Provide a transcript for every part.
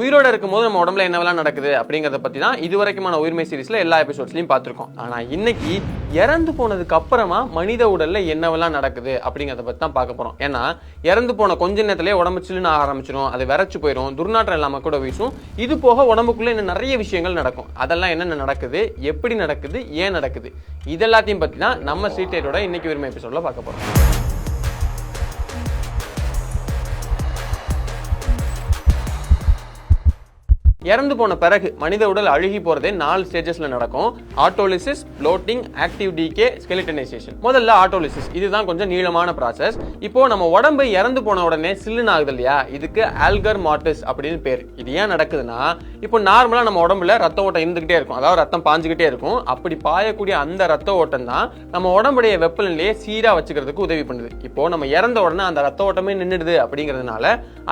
உயிரோட இருக்கும்போது நம்ம உடம்புல என்னவெல்லாம் நடக்குது அப்படிங்கிறத பற்றி தான் இது வரைக்குமான உயிர்மை சீரீஸில் எல்லா எபிசோட்ஸ்லையும் பார்த்துருக்கோம். ஆனால் இன்னைக்கு இறந்து போனதுக்கு அப்புறமா மனித உடலில் என்னவெல்லாம் நடக்குது அப்படிங்கிறத பற்றி தான் பார்க்க போகிறோம் ஏன்னா இறந்து போன கொஞ்ச நேரத்திலே உடம்பு சில்லுன்னு ஆரம்பிச்சிடும் அது விரைச்சு போயிடும் துர்நாற்றம் இல்லாமல் கூட வீசும். இது போக உடம்புக்குள்ளே இன்னும் நிறைய விஷயங்கள் நடக்கும். அதெல்லாம் என்னென்ன நடக்குது எப்படி நடக்குது ஏன் நடக்குது இதெல்லாத்தையும் பற்றி தான் நம்ம சீட்டேரோட இன்னைக்கு உரிமை எபிசோடில் பார்க்க போகிறோம் இறந்து போன பிறகு மனித உடல் அழுகி போறதே நாலு ஸ்டேஜஸ்ல நடக்கும். Autolysis bloating active decay skeletonisation முதல்ல ஆட்டோலிசிஸ் இதுதான் கொஞ்சம் நீளமான ப்ராசஸ் இப்போ நம்ம உடம்பு இறந்து போன உடனே சில்லுன்னு ஆகுது இல்லையா? இதுக்கு ஆல்கர் மார்டிஸ் அப்படின்னு பேர். இது ஏன் நடக்குதுன்னா இப்போ நார்மலா நம்ம உடம்புல ரத்த ஓட்டம் இருந்துகிட்டே இருக்கும். அதாவது ரத்தம் பாஞ்சுக்கிட்டே இருக்கும். அப்படி பாயக்கூடிய அந்த ரத்த ஓட்டம் தான் நம்ம உடம்புடைய வெப்பநிலையை சீரா வச்சுக்கிறதுக்கு உதவி பண்ணுது. இப்போ நம்ம இறந்த உடனே அந்த ரத்த ஓட்டமே நின்றுடுது அப்படிங்கிறதுனால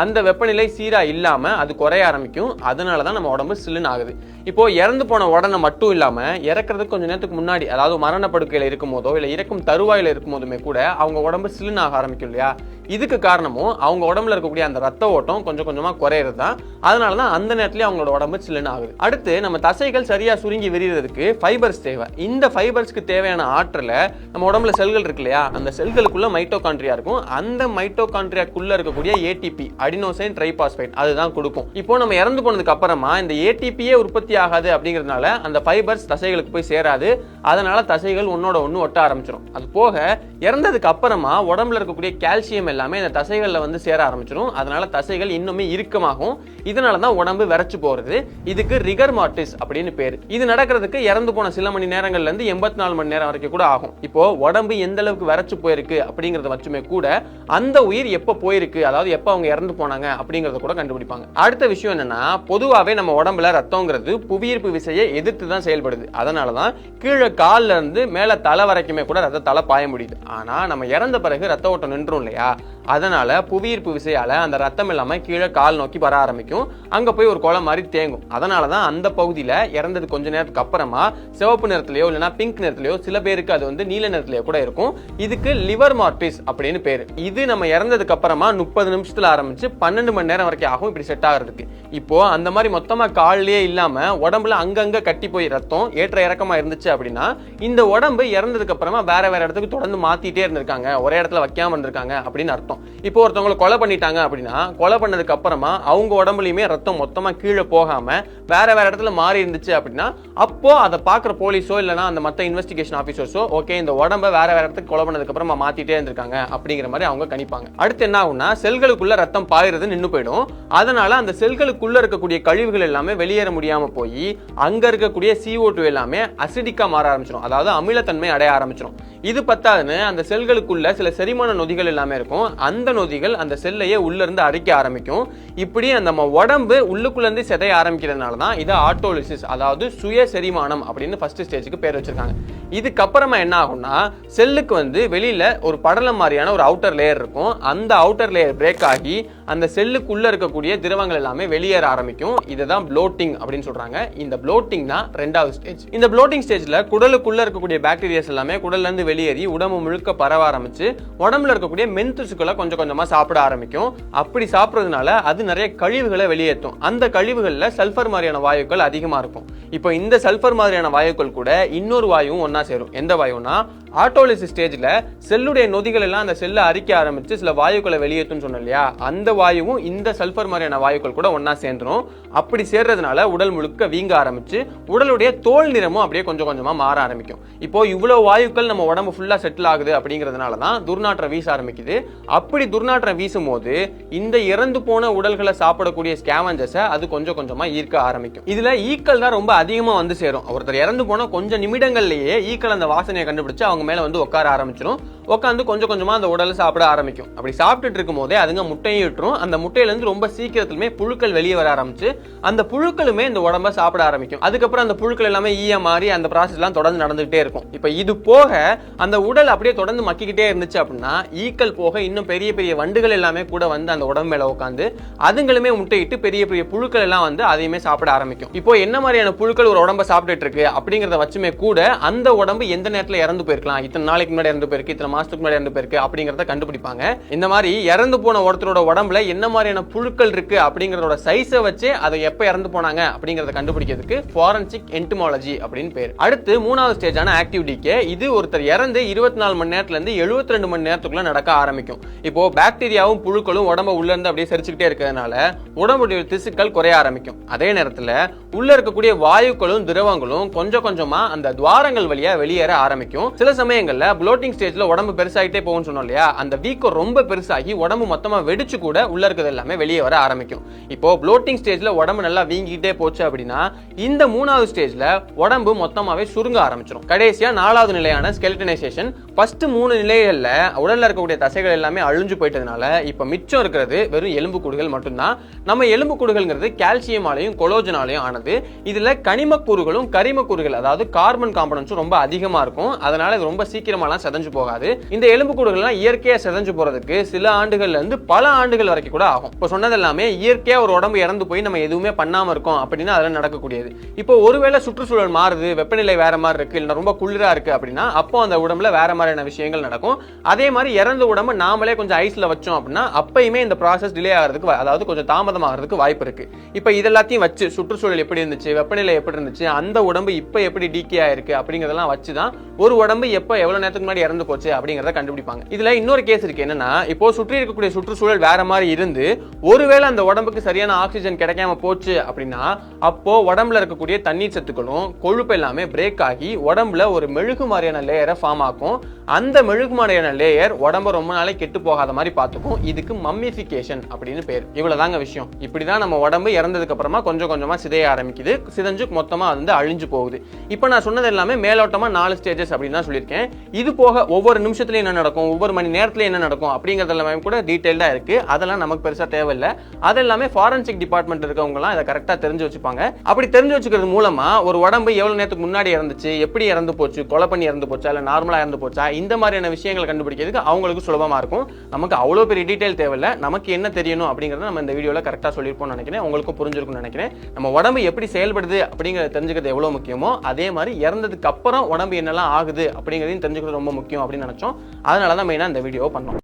அந்த வெப்பநிலை சீரா இல்லாம அது குறைய ஆரம்பிக்கும். அதனால தான் நம்ம உடம்பு சில்லுன்னு ஆகுது. இப்போ இறந்து போன உடனே மட்டும் இல்லாம இறக்குறதுக்கு கொஞ்ச நேரத்துக்கு முன்னாடி அதாவது மரண இருக்கும் போதோ இல்ல இறக்கும் தருவாயில இருக்கும் போதுமே கூட அவங்க உடம்பு சில்லுன்னு ஆக ஆரம்பிக்கும் இல்லையா? இதுக்கு காரணமும் அவங்க உடம்புல இருக்கக்கூடிய அந்த ரத்த ஓட்டம் கொஞ்சம் கொஞ்சமா குறையிறது தான். அதனால தான் அந்த நேரத்துலயே அவங்களோட உடம்பு சில்லுன்னு ஆகுது. அடுத்து நம்ம தசைகள் சரியா சுருங்கி விரிகிறதுக்கு ஃபைபர்ஸ் தேவை. இந்த ஃபைபர்ஸ்க்கு தேவையான ஆற்றலை நம்ம உடம்புல செல்கள் இருக்கு இல்லையா? அந்த செல்களுக்குள்ள மைட்டோகான்ட்ரியா இருக்கும். அந்த மைட்டோகான்ட்ரியாக்குள்ள இருக்கக்கூடிய ஏடிபி அடினோசைன் ட்ரைபாஸ்பைட் அதுதான் கொடுக்கும். இப்போ நம்ம இறந்து போனதுக்கு அப்புறம் இந்த ஏடிபியே உற்பத்தி ஆகாது அப்படிங்கிறதுனால அந்த ஃபைபர்ஸ் தசைகளுக்கு போய் சேராது. அதனால தசைகள் ஒன்னோட ஒன்று ஒட்ட ஆரம்பிச்சிடும் அது போக இறந்ததுக்கு அப்புறமா உடம்புல இருக்கக்கூடிய கால்சியம் எல்லாமே இந்த தசைகளில் வந்து சேர ஆரம்பிச்சிடும் அதனால தசைகள் இன்னுமே இறுக்கமாகும். இதனால தான் உடம்பு விரைச்சு போகிறது இதுக்கு ரிகர் மார்டிஸ் அப்படின்னு பேர். இது நடக்கிறதுக்கு இறந்து போன சில மணி நேரங்கள்ல இருந்து எண்பத்தி நாலு மணி நேரம் வரைக்கும் கூட ஆகும். இப்போ உடம்பு எந்த அளவுக்கு விரைச்சு போயிருக்கு அப்படிங்கிறத வச்சுமே கூட அந்த உயிர் எப்போ போயிருக்கு அதாவது எப்போ அவங்க இறந்து போனாங்க அப்படிங்கிறத கூட கண்டுபிடிப்பாங்க. அடுத்த விஷயம் என்னன்னா பொதுவாகவே நம்ம உடம்புல ரத்தங்கிறது புவியீர்ப்பு விசையை எதிர்த்து தான் செயல்படுது. அதனால தான் கீழே கால்ல இருந்து மேலே தலை வரைக்குமே கூட ரத்த தலை பாய முடியுது. ஆனா நம்ம இறந்த பிறகு ரத்த ஓட்டம் நின்றோம் இல்லையா? அதனால புவியீர்ப்பு விசையால அந்த ரத்தம் இல்லாம கீழே கால் நோக்கி வர ஆரம்பிக்கும். அங்க போய் ஒரு குளம் மாதிரி தேங்கும். அதனால தான் அந்த பகுதியில இறந்தது கொஞ்ச நேரத்துக்கு அப்புறமா சிவப்பு நிறத்துலையோ இல்லைன்னா பிங்க் நிறத்துலையோ சில பேருக்கு அது வந்து நீல நிறத்துலையோ கூட இருக்கும். இதுக்கு லிவர் மார்டிஸ் அப்படின்னு பேரு. இது நம்ம இறந்ததுக்கு அப்புறமா முப்பது நிமிஷத்துல ஆரம்பிச்சு பன்னெண்டு மணி நேரம் வரைக்கும் ஆகும் இப்படி செட் ஆகிறதுக்கு. இப்போ அந்த மாதிரி மொத்தமா கால்லயே இல்லாம உடம்புல அங்கங்க கட்டி போய் ரத்தம் ஏற்ற இறக்கமா இருந்துச்சு அப்படின்னா இந்த உடம்பு இறந்ததுக்கு அப்புறமா வேற வேற இடத்துக்கு தொடர்ந்து மாத்திட்டே இருந்திருக்காங்க. ஒரே இடத்துல வைக்காம இருந்திருக்காங்க அப்படின்னு அர்த்தம். இப்போ ஒருத்தவங்களை கொலை பண்ணிட்டாங்க அப்படின்னா கொலை பண்ணதுக்கு அப்புறமா அவங்க உடம்புலையுமே ரத்தம் மொத்தமாக கீழே போகாமல் வேற வேற இடத்துல மாறி இருந்துச்சு அப்படின்னா அப்போ அதை பார்க்குற போலீஸோ இல்லைனா அந்த மற்ற இன்வெஸ்டிகேஷன் ஆஃபீஸர்ஸோ ஓகே இந்த உடம்ப வேற வேற இடத்துக்கு கொலை பண்ணதுக்கு அப்புறமா மாத்திட்டே இருந்திருக்காங்க அப்படிங்கிற மாதிரி அவங்க கணிப்பாங்க. அடுத்து என்ன ஆகும்னா செல்களுக்குள்ள ரத்தம் பாயிறது நின்று போயிடும். அதனால அந்த செல்களுக்குள்ள இருக்கக்கூடிய கழிவுகள் எல்லாமே வெளியேற முடியாம போய் அங்க இருக்கக்கூடிய சிஓ டூ எல்லாமே அசிடிக்கா மாற ஆரம்பிச்சிடும். அதாவது அமிலத்தன்மை அடைய ஆரம்பிச்சிடும். இது பத்தாதுன்னு அந்த செல்களுக்குள்ள சில செரிமான நொதிகள் எல்லாமே இருக்கும். அந்த நொதிகள் அந்த செல்லையே உள்ளேருந்து அரிக்க ஆரம்பிக்கும். இப்படி அந்த நம்ம உடம்பு உள்ளுக்குள்ளேருந்து செதைய சிதைய ஆரம்பிக்கிறதுனால தான் இது ஆட்டோலிசிஸ் அதாவது சுய செரிமானம் அப்படின்னு ஃபர்ஸ்ட் ஸ்டேஜுக்கு பேர் வச்சிருக்காங்க. இதுக்கப்புறமா என்ன ஆகும்னா செல்லுக்கு வந்து வெளியில் ஒரு படலம் மாதிரியான ஒரு அவுட்டர் லேயர் இருக்கும். அந்த அவுட்டர் லேயர் பிரேக் ஆகி அந்த செல்லுக்குள்ளே இருக்கக்கூடிய திரவங்கள் எல்லாமே வெளியேற ஆரம்பிக்கும். இதுதான் ப்ளோட்டிங் அப்படின்னு சொல்றாங்க. இந்த ப்ளோட்டிங் தான் ரெண்டாவது ஸ்டேஜ் இந்த ப்ளோட்டிங் ஸ்டேஜில் குடலுக்குள்ளே இருக்கக்கூடிய பாக்டீரியாஸ் எல்லாமே குடல்லேருந்து வெளியேறி உடம்பு முழுக்க பரவ ஆரம்பிச்சு உடம்புல இருக்கக்கூடிய மென்திசுக்களை கொஞ்சம் கொஞ்சமாக சாப்பிட ஆரம்பிக்கும். அப்படி சாப்பிட்றதுனால அது நிறைய கழிவுகளை வெளியேற்றும். அந்த கழிவுகளில் சல்ஃபர் மாதிரியான வாயுக்கள் அதிகமாக இருக்கும். இப்போ இந்த சல்ஃபர் மாதிரியான வாயுக்கள் கூட இன்னொரு வாயுவும் ஒன்றா சேரும். எந்த வாயுனா ஆட்டோலிசிஸ் ஸ்டேஜில் செல்லுடைய நொதிகள் எல்லாம் அந்த செல்லை அரிக்க ஆரம்பித்து சில வாயுக்களை வெளியேற்றும் சொன்னோம் இல்லையா? அந்த வாயுவும் இந்த சல்ஃபர் மாதிரியான வாயுக்கள் கூட ஒன்றா சேர்ந்துரும். அப்படி சேர்றதுனால உடல் முழுக்க வீங்க ஆரம்பிச்சு உடலுடைய தோல் நிறமும் அப்படியே கொஞ்சம் கொஞ்சமாக மாற ஆரம்பிக்கும். இப்போ இவ்வளோ வாயுக்கள் நம்ம உடம்பு ஃபுல்லாக செட்டில் ஆகுது அப்படிங்கிறதுனால தான் துர்நாற்றம் வீச ஆரம்பிக்குது. அப்படி துர்நாற்றம் வீசும் போது இந்த இறந்து போன உடல்களை சாப்பிடக்கூடிய ஸ்கேவஞ்சஸை அது கொஞ்சம் கொஞ்சமாக ஈர்க்க ஆரம்பிக்கும். இதில் ஈக்கள் தான் ரொம்ப அதிகமாக வந்து சேரும். ஒருத்தர் இறந்து போன கொஞ்சம் நிமிடங்கள்லேயே ஈக்கள் அந்த வாசனையை கண்டுபிடிச்சு அவங்க மேலே வந்து உட்கார ஆரம்பிச்சிடும் உட்காந்து கொஞ்சம் கொஞ்சமாக அந்த உடலை சாப்பிட ஆரம்பிக்கும். அப்படி சாப்பிட்டுட்டு இருக்கும் போதே அதுங்க முட்டையும் விட்டுரும் அந்த முட்டையிலேருந்து ரொம்ப சீக்கிரத்துலேயுமே புழுக்கள் வெளியே வர ஆரம்பிச்சு அந்த புழுக்களுமே இந்த உடம்ப சாப்பிட ஆரம்பிக்கும். அதுக்கப்புறம் அந்த புழுக்கள் எல்லாமே ஈய மாறி அந்த ப்ராசஸ்லாம் தொடர்ந்து நடந்துகிட்டே இருக்கும். இப்போ இது போக அந்த உடல் அப்படியே தொடர்ந்து மக்கிக்கிட்டே இருந்துச்சு அப்படின்னா ஈக்கள் போக இன்னும் பெரிய பெரிய வண்டுகள் எல்லாமே கூட வந்து அந்த உடம்பு மேலே உட்காந்து அதுங்களுமே முட்டையிட்டு பெரிய பெரிய புழுக்கள் எல்லாம் வந்து அதையுமே சாப்பிட ஆரம்பிக்கும். இப்போ என்ன மாதிரியான புழுக்கள் ஒரு உடம்ப சாப்பிட்டுட்டு இருக்கு அப்படிங்கிறத வச்சுமே கூட அந்த உடம்பு எந்த நேரத்தில் இறந்து போயிருக்கலாம்? இத்தனை நாளைக்கு முன்னாடி இறந்து போயிருக்கு இத்தனை மாதத்துக்கு முன்னாடி இறந்து போயிருக்கு அப்படிங்கறத கண்டுபிடிப்பாங்க. இந்த மாதிரி இறந்து போன ஒருத்தரோட உடம்புல என்ன மாதிரியான புழுக்கள் இருக்கு அப்படிங்கிறதோட சைஸை வச்சு அதை எப்போ இறந்து போனாங்க அப்படிங்கிறத கண்டுபிடிக்கிறதுக்கு ஃபாரன்சிக் என்டமாலஜி அப்படின்னு பேர். அடுத்து மூணாவது ஸ்டேஜான ஆக்டிவ் டிகே இது ஒருத்தர் இறந்து இருபத்தி நாலு மணி நேரத்துல இருந்து எழுபத்தி ரெண்டு மணி நேரத்துக்குள்ள நடக்க ஆரம்பிக்கும். இப்போ பாக்டீரியாவும் புழுக்களும் உடம்ப உள்ள இருந்து அப்படியே சரிச்சுக்கிட்டே இருக்கிறதுனால உடம்புடைய திசுக்கள் குறைய ஆரம்பிக்கும். அதே நேரத்தில் உள்ள இருக்கக்கூடிய வாயுக்களும் திரவங்களும் கொஞ்சம் கொஞ்சமா அந்த துவாரங்கள் வழியா வெளியேற ஆரம்பிக்கும். சில சமயங்கள்ல ப்ளோட்டிங் ஸ்டேஜ்ல உடம்பு பெருசாகிட்டே போகும்னு சொன்னோம் இல்லையா? அந்த வீக்கம் ரொம்ப பெருசாகி உடம்பு மொத்தமாக வெடிச்சு கூட உள்ள இருக்கிறது எல்லாமே வெளியே வர ஆரம்பிக்கும். இப்போ ப்ளோட்டிங் ஸ்டேஜ்ல உடம்பு நல்லா வீங்கிக்கிட்டே போச்சு அப்படின்னா இந்த மூணாவது ஸ்டேஜ்ல உடம்பு மொத்தமாகவே சுருங்க ஆரம்பிச்சிடும் கடைசியா நாலாவது நிலையான ஸ்கெல்டனைசேஷன் ஃபர்ஸ்ட் மூணு நிலைகளில் உடலில் இருக்கக்கூடிய தசைகள் எல்லாமே அழிஞ்சு போயிட்டதுனால இப்போ மிச்சம் இருக்கிறது வெறும் எலும்பு கூடுகள் மட்டும்தான். நம்ம எலும்பு கூடுகள்ங்கிறது கால்சியமாலையும் கொலோஜனாலையும் ஆனது. இதில் கனிம கூறுகளும் கரிம கூறுகள் அதாவது கார்பன் காம்பனன்ஸும் ரொம்ப அதிகமாக இருக்கும். அதனால இது ரொம்ப சீக்கிரமாலாம் செதஞ்சு போகாது. இந்த எலும்பு கூடுகள்லாம் இயற்கையாக செதஞ்சு போகிறதுக்கு சில ஆண்டுகள்லேருந்து பல ஆண்டுகள் வரைக்கும் கூட ஆகும். இப்போ சொன்னது எல்லாமே இயற்கையாக ஒரு உடம்பு இறந்து போய் நம்ம எதுவுமே பண்ணாமல் இருக்கோம் அப்படின்னா அதெல்லாம் நடக்கக்கூடியது. இப்போ ஒருவேளை சுற்றுச்சூழல் மாறுது வெப்பநிலை வேற மாதிரி இருக்கு இல்லை ரொம்ப குளிராக இருக்கு அப்படின்னா அப்போ அந்த உடம்புல வேற மாதிரியான விஷயங்கள் நடக்கும். அதே மாதிரி இறந்த உடம்பு நாமளே கொஞ்சம் ஐஸ்ல வச்சோம் அப்படின்னா அப்பயுமே இந்த ப்ராசஸ் டிலே ஆகிறதுக்கு அதாவது கொஞ்சம் தாமதமாகிறதுக்கு வாய்ப்பு இருக்கு. இப்போ இதெல்லாத்தையும் வச்சு சுற்றுச்சூழல் எப்படி இருந்துச்சு வெப்பநிலை எப்படி இருந்துச்சு அந்த உடம்பு இப்போ எப்படி டீக்கே ஆயிருக்கு அப்படிங்கிறதெல்லாம் வச்சு தான் ஒரு உடம்பு எப்போ எவ்வளவு நேரத்துக்கு முன்னாடி இறந்து போச்சு அப்படிங்கிறத கண்டுபிடிப்பாங்க. இதுல இன்னொரு கேஸ் இருக்கு என்னன்னா இப்போ சுற்றி இருக்கக்கூடிய சுற்றுச்சூழல் வேற மாதிரி இருந்து ஒருவேளை அந்த உடம்புக்கு சரியான ஆக்சிஜன் கிடைக்காம போச்சு அப்படின்னா அப்போ உடம்புல இருக்கக்கூடிய தண்ணீர் சத்துக்களும் கொழுப்பு எல்லாமே பிரேக் ஆகி உடம்புல ஒரு மெழுகு மாதிரியான லேயரை ஃபார்ம் ஆக்கும். அந்த மெழுகு லேயர் உடம்ப ரொம்ப நாளே கெட்டு போகாத மாதிரி பார்த்துக்கும். இதுக்கு மம்மிஃபிகேஷன் அப்படின்னு பேர். இவ்வளோதாங்க விஷயம். இப்படி தான் நம்ம உடம்பு இறந்ததுக்கு அப்புறமா கொஞ்சம் கொஞ்சமாக சிதைய ஆரம்பிக்குது. சிதஞ்சு மொத்தமாக வந்து அழிஞ்சு போகுது. இப்போ நான் சொன்னது எல்லாமே மேலோட்டமாக நாலு ஸ்டேஜஸ் அப்படின்னு தான் சொல்லியிருக்கேன். இது போக ஒவ்வொரு நிமிஷத்துலயும் என்ன நடக்கும்? ஒவ்வொரு மணி நேரத்துலையும் என்ன நடக்கும்? அப்படிங்கறது எல்லாமே கூட டீட்டெயில்டாக இருக்குது அதெல்லாம் நமக்கு பெருசாக தேவையில்லை. அது எல்லாமே ஃபாரன்சிக் டிபார்ட்மெண்ட் இருக்கவங்கலாம் இதை கரெக்டாக தெரிஞ்சு வச்சுப்பாங்க. அப்படி தெரிஞ்சு வச்சுக்கிறது மூலமாக ஒரு உடம்பு எவ்வளோ நேரத்துக்கு முன்னாடி இறந்துச்சு? எப்படி இறந்து போச்சு? கொலை பண்ணி இறந்து போச்சா? இல்லை நார்மலாக இறந்து போச்சா? இந்த மாதிரியான விஷயங்களை கண்டுபிடிக்கிறதுக்கு அவங்களுக்கு சுலபமாக இருக்கும். நமக்கு அவ்வளோ பெரிய டீட்டெயில் தேவையில்லை. நமக்கு என்ன தெரியணும் அப்படிங்கிறத நம்ம இந்த வீடியோவில் கரெக்டாக சொல்லியிருப்போம்னு நினைக்கிறேன். உங்களுக்கும் புரிஞ்சிருக்கும்னு நினைக்கிறேன். நம்ம உடம்பு எப்படி செயல்படுது அப்படிங்கிறத தெரிஞ்சுக்கிறது எவ்வளோ முக்கியமோ அதே மாதிரி இறந்ததுக்கு அப்புறம் உடம்பு என்னெல்லாம் ஆகுது அப்படிங்கிறதையும் தெரிஞ்சுக்கிறது ரொம்ப முக்கியம் அப்படின்னு நினச்சோம். அதனால தான் மெயினாக இந்த வீடியோ பண்ணோம்.